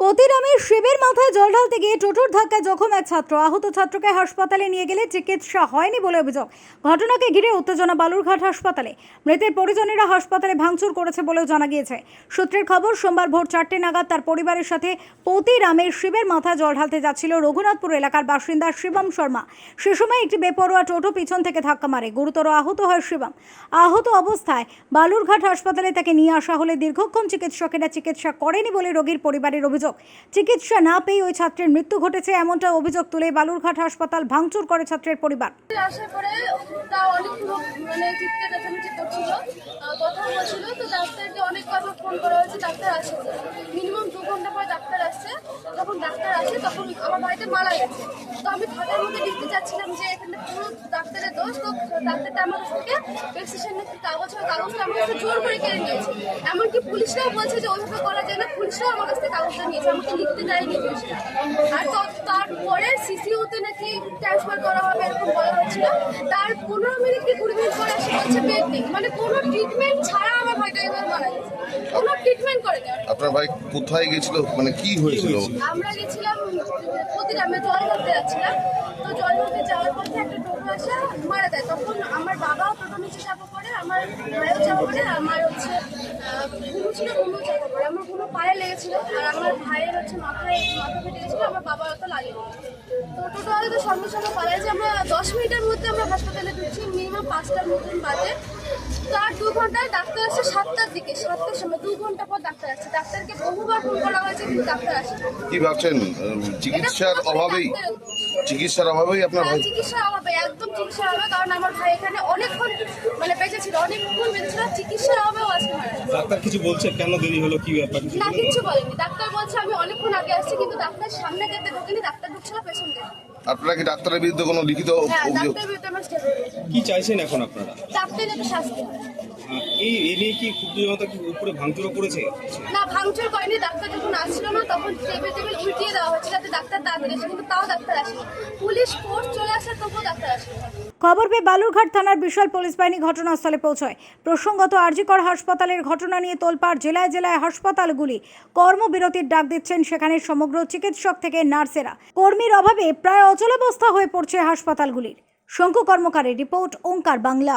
পতিরামের শিবের মাথায় জল ঢালতে গিয়ে টোটোর ধাক্কায় জখম এক ছাত্র। আহত ছাত্রকে হাসপাতালে নিয়ে গেলে চিকিৎসা হয়নি বলে অভিযোগ। ঘটনাকে ঘিরে উত্তেজনা বালুরঘাট হাসপাতালে। মৃতের পরিজনেরা হাসপাতালে ভাঙচুর করেছে বলেও জানা গিয়েছে। সূত্রের খবর, সোমবার ভোর চারটে নাগাদ তার পরিবারের সাথে পতিরামের শিবের মাথায় জল ঢালতে যাচ্ছিল রঘুনাথপুর এলাকার বাসিন্দা শিবম শর্মা। সে সময় একটি বেপরোয়া টোটো পিছন থেকে ধাক্কা মারে। গুরুতর আহত হয় শিবম। আহত অবস্থায় বালুরঘাট হাসপাতালে তাকে নিয়ে আসা হলে দীর্ঘক্ষণ চিকিৎসকেরা চিকিৎসা করেনি বলে রোগীর পরিবারের অভিযোগ। চিকিৎসা না পেয়ে ওই ছাত্রের মৃত্যু ঘটেছে এমনটা অভিযোগ তুলে বালুরঘাট হাসপাতাল ভাঙচুর করে ছাত্রের পরিবার। মানে আসে। তখন আমার বাড়িতে মারা গেছে। তো আমি থাকার মধ্যে লিখতে চাচ্ছিলাম যে দোষ ডাক্তারটা আমার কাছ থেকে প্রেসক্রিপশনের কাগজ কাগজটা আমার কাছে জোর করে কেড়ে নিয়েছে। এমনকি পুলিশরাও বলছে যে ওইভাবে করা যায় না পুলিশরাও আমার কাছ থেকে কাগজটা নিয়েছে আমাকে লিখতে দেয়নি পুলিশরা। আর তারপরে সিসিউতে নাকি ট্রান্সফার করা হবে এরকম বলা হচ্ছিল। তার পনেরো মিনিট কি কুড়ি মিনিট পরে এসে বলছে বেড নেই মানে কোনো ট্রিটমেন্ট ছাড়া আমার ভাইটা এবার মারা গেছে। কোনো ট্রিটমেন্ট করে দেওয়া আপনার ভাই কোথায় গেছিল? মানে কি হয়েছিল? আমরা গেছিলাম প্রতিরামে জল ধরতে যাচ্ছিলাম। তো জল ধরতে যাওয়ার পথে একটা টোটো আসে মারা দেয় তখন আমার বাবাও টোটো নিচে চাপা আমার চাপা পড়ে আমার হচ্ছে আহ, ঘুমু চাপা পড়ে আমার কোনো পায়ে লেগেছিল আর আমার ভাইয়ের হচ্ছে মাথায় মাথা ফেটে গেছিল আমার বাবার অত লাগেনি তো সঙ্গে সঙ্গে যে আমরা দশ মিনিটের মধ্যে আমরা হাসপাতালে ঢুকছি মিনিমাম পাঁচটার মতন বাজে। তার দু ঘন্টায় ডাক্তার আসে সাতটার দিকে সাতটার সময় দু ঘণ্টা পর ডাক্তার আসছে। ডাক্তারকে বহুবার ফোন করা হয়েছে কিন্তু ডাক্তার আসে। কি ভাবছেন? চিকিৎসার অভাবেই চিকিৎসার অভাবেই আপনার হ্যাঁ, ভাই চিকিৎসা হবে কারণ আমার ভাই এখানে অনেকক্ষণ মানে বেঁচে ছিল অনেকক্ষণ বেঁচে ছিল চিকিৎসার অভাবেও আজকে মারা ডাক্তার কিছু বলছে? কেন দেরি হলো? কি ব্যাপার? না কিচ্ছু বলেনি। ডাক্তার বলছে আমি অনেকক্ষণ আগে আসছি কিন্তু ডাক্তার সামনে যেতে ঢোকেনি ডাক্তার ঢুকছিল পেছন গেছে। আপনারা কি ডাক্তারের বিরুদ্ধে কোনো লিখিত হ্যাঁ অভিযোগ? ডাক্তার বিরুদ্ধে আমার কি চাইছেন এখন আপনারা? ডাক্তার যাতে শাস্তি। এই এ নিয়ে কি ক্ষুব্ধ জনতা কি উপরে ভাঙচুরও করেছে? না ভাঙচুর করেনি ডাক্তার না, তখন টেবিল টেবিল উল্টিয়ে দেওয়া হচ্ছে যাতে ডাক্তার তাড়াতাড়ি আসে, কিন্তু তাও ডাক্তার পুলিশ ফোর্স চলে আসে তবুও ডাক্তার খবর পেয়ে বালুরঘাট থানার বিশাল পুলিশ বাহিনী ঘটনাস্থলে পৌঁছয়। প্রসঙ্গত, আরজিকর হাসপাতালের ঘটনা নিয়ে তোলপাড় জেলায় জেলায় হাসপাতালগুলি কর্মবিরতির ডাক দিচ্ছেন সেখানে সমগ্র চিকিৎসক থেকে নার্সেরা। কর্মীর অভাবে প্রায় অচলাবস্থা হয়ে পড়ছে হাসপাতালগুলির। শঙ্কু কর্মকারের রিপোর্ট, ওঙ্কার বাংলা।